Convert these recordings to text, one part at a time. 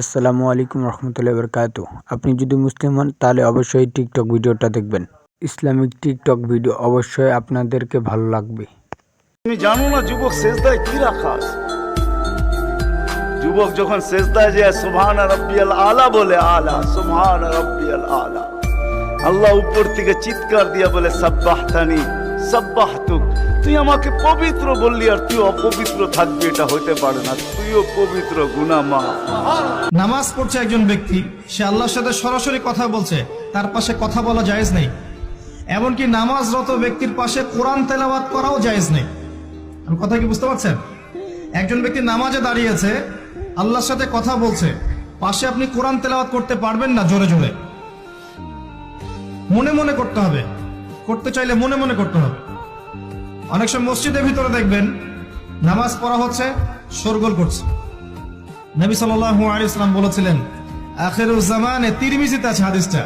আসসালামু আলাইকুম রহমতুল্লাহ বরকাত আপনি যদি মুসলিম হন, তাহলে অবশ্যই টিকটক ভিডিওটা দেখবেন। ইসলামিক টিকটক ভিডিও অবশ্যই আপনাদেরকে ভালো লাগবে। তুমি জানো না যুবক শেষদায় কি রাখা যুবক যখন শেষদায় যায় সুবহান রব্বিয়াল আলা বলে, আলা সুবহান রব্বিয়াল আলা। আল্লাহ উপর থেকে চিৎকার দিয়া বলে, সাব্বাহতানি সাব্বাহতুক তুই আমাকে পবিত্র বললি আর তুই অপবিত্র থাকবি, এটা হতে পারে না। তুইও পবিত্র গুনামা। নামাজ পড়ছে একজন ব্যক্তি, সে আল্লাহর সাথে সরাসরি কথা বলছে, তার পাশে কথা বলা জায়েজ নেই। এমনকি নামাজরত ব্যক্তির পাশে কোরআন তেলাওয়াত করাও জায়েজ নেই। আমি কথা কি বুঝতে পারছেন? একজন ব্যক্তি নামাজে দাঁড়িয়েছে, আল্লাহর সাথে কথা বলছে, পাশে আপনি কোরআন তেলাওয়াত করতে পারবেন না জোরে জোরে। মনে মনে করতে হবে। করতে চাইলে মনে মনে করতে হবে। অনেক সময় মসজিদের ভিতরে দেখবেন, নামাজ পড়া হচ্ছে, শোরগোল করছে। নবী সাল্লাল্লাহু আলাইহি সাল্লাম বলেছিলেন আখিরুজ্জামানে তিরমিজিতে আছে হাদিসটা।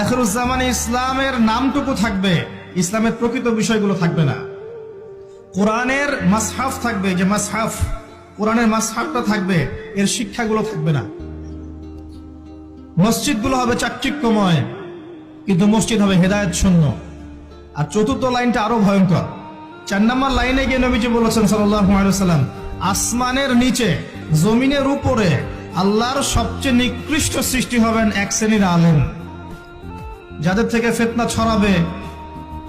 আখিরুজ্জামানে ইসলামের নামটুকু থাকবে, ইসলামের প্রকৃত বিষয়গুলো থাকবে না। কোরআনের মাসহাফ থাকবে, যে মাসহাফ, কোরআনের মাসহাফটা থাকবে, এর শিক্ষাগুলো থাকবে না। মসজিদগুলো হবে চাকচিক্যময়, কিন্তু মসজিদ হবে হেদায়েত শূন্য। আর চতুর্থ লাইনটা আরও ভয়ঙ্কর। চার নম্বর লাইনে গিয়ে নবীজি বলেছেন সাল্লাম আসমানের নিচে, জমিনের উপরে আল্লাহর সবচেয়ে নিকৃষ্ট সৃষ্টি হবেন এক শ্রেণির আলেম। যাদের থেকে ফেতনা ছড়াবে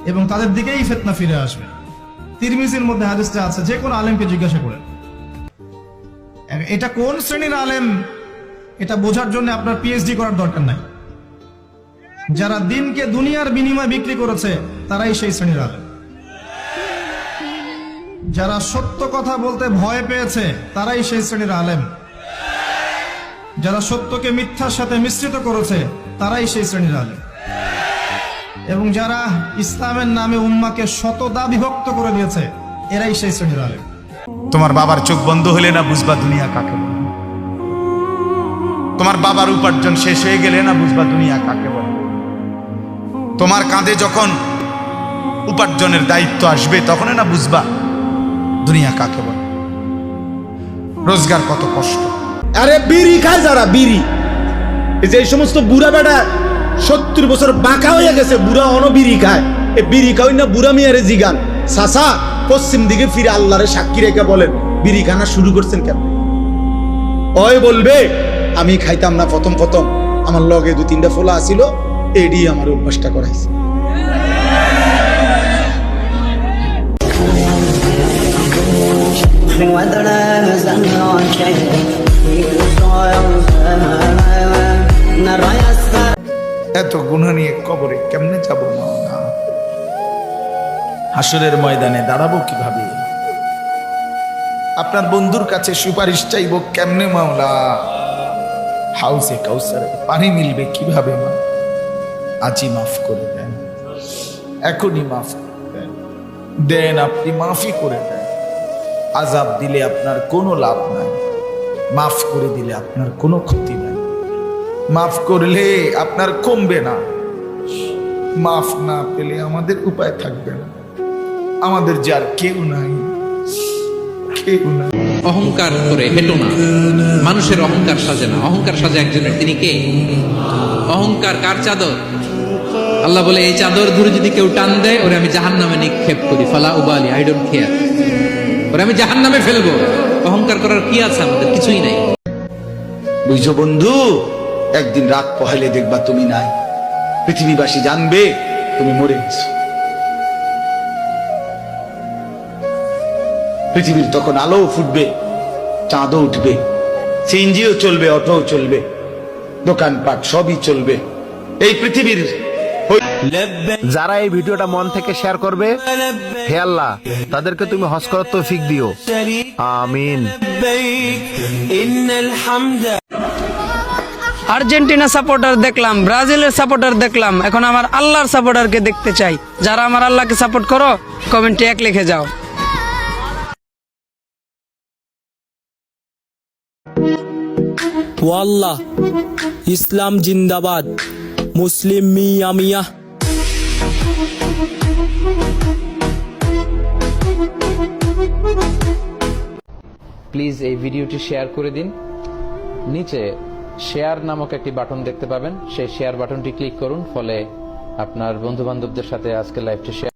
এবং তাদের দিকেই ফেতনা ফিরে আসবে। তিরমিজির মধ্যে হাদিসটা আছে, যে কোনো আলেমকে জিজ্ঞাসা করে। এটা কোন শ্রেণির আলেম? এটা বোঝার জন্য আপনার পিএইচডি করার দরকার নাই। যারা দিনকে দুনিয়ার বিনিময় বিক্রি করেছে, তারাই সেই শ্রেণির। যারা সত্য কথা বলতে ভয় পেয়েছে, তারাই সেই শ্রেণির আলেম। যারা সত্যকে মিথ্যার সাথে মিশ্রিত করেছে, তারাই সেই শ্রেণির আলেম। এবং যারা ইসলামের নামে উম্মাকে শতদা বিভক্ত করে দিয়েছে, এরাই সেই শ্রেণির আলেম। তোমার বাবার চোখ বন্ধ হলে না বুঝবা দুনিয়া কাকে বলে? তোমার বাবার উপার্জন শেষ হয়ে গেলে না বুঝবা দুনিয়া কাকে বলে? তোমার কাঁধে যখন উপার্জনের দায়িত্ব আসবে তখন না বুঝবা দুনিয়া কাকে বলে। রোজগার কত কষ্ট। আরে বিড়ি খায় যারা, বিড়ি। এই যে এই সমস্ত বুড়া বেটা সত্তর বছর বাঁকা হয়ে গেছে, বুড়া অন বিড়ি খায়। এ বিড়ি খাওয়াই না বুড়া মিয়ারে জিগান। সাসা পশ্চিম দিকে ফিরে আল্লাহরে সাক্ষী রেখে বলেন, বিড়ি খানা শুরু করছেন কেন? ওই বলবে, আমি খাইতাম না প্রথম প্রথম। আমার লগে দু তিনটা ফোলা আসিল এডি আমার অভ্যাসটা করাইছে। এত গুণা নিয়ে কবরে কেমনে যাব হাসরের ময়দানে দাঁড়াবো কীভাবে? আপনার বন্ধুর কাছে সুপারিশ চাইব কেমনে মাওলা? হাউসে কাউসারে পানি মিলবে কীভাবে মা? আজই মাফ করে দেন। এখনই মাফ দেন। দেন আপনি মাফই করে দেন। আজাব দিলে আপনার কোনো লাভ নাই। মাফ করে দিলে আপনার কোনো ক্ষতি নাই। মাফ করলে আপনার কমবে না। মাফ না পেলে আমাদের উপায় থাকবে না। আমাদের যার কেউ নাই। কেউ অহংকার করে হেঁটো না। মানুষের অহংকার সাজে না। অহংকার সাজে একজনের তিনি কে? অহংকার কার চাদর? আল্লাহ বলে এই চাদর ধরে যদি কেউ টান দেয় ওরে আমি জাহান নামে নিক্ষেপ করি। ফালা উবালি আই ডোন্ট কেয়ার ওরে আমি জাহান নামে ফেলব। অহংকার করার কি আছে? আমাদের কিছুই নাই। বুঝছ বন্ধু? একদিন রাত পহেলে দেখবা তুমি নাই। পৃথিবীবাসী জানবে তুমি মরে গেছো। পৃথিবীর তখন আলো ফুটবে চাঁদও উঠবে সিএনজিও চলবে অটোও চলবে দোকানপাট সবই চলবে। এই পৃথিবীর যারা এই ভিডিওটা মন থেকে শেয়ার করবে হে আল্লাহ তাদেরকে তুমি হজ করার তৌফিক দিও। আমিন। আর্জেন্টিনা সাপোর্টার দেখলাম ব্রাজিলের সাপোর্টার দেখলাম এখন আমার আল্লাহর সাপোর্টারকে দেখতে চাই। যারা আমার আল্লাহকে সাপোর্ট করো কমেন্টে এক লিখে যাও। ওয়াল্লাহ, ইসলাম জিন্দাবাদ, মুসলিম মিয়া মিয়া। প্লিজ এই ভিডিওটি শেয়ার করে দিন। নিচে শেয়ার নামক একটি বাটন দেখতে পাবেন। সেই শেয়ার বাটনটি ক্লিক করুন, ফলে আপনার বন্ধু বান্ধবদের সাথে আজকে লাইভটি শেয়ার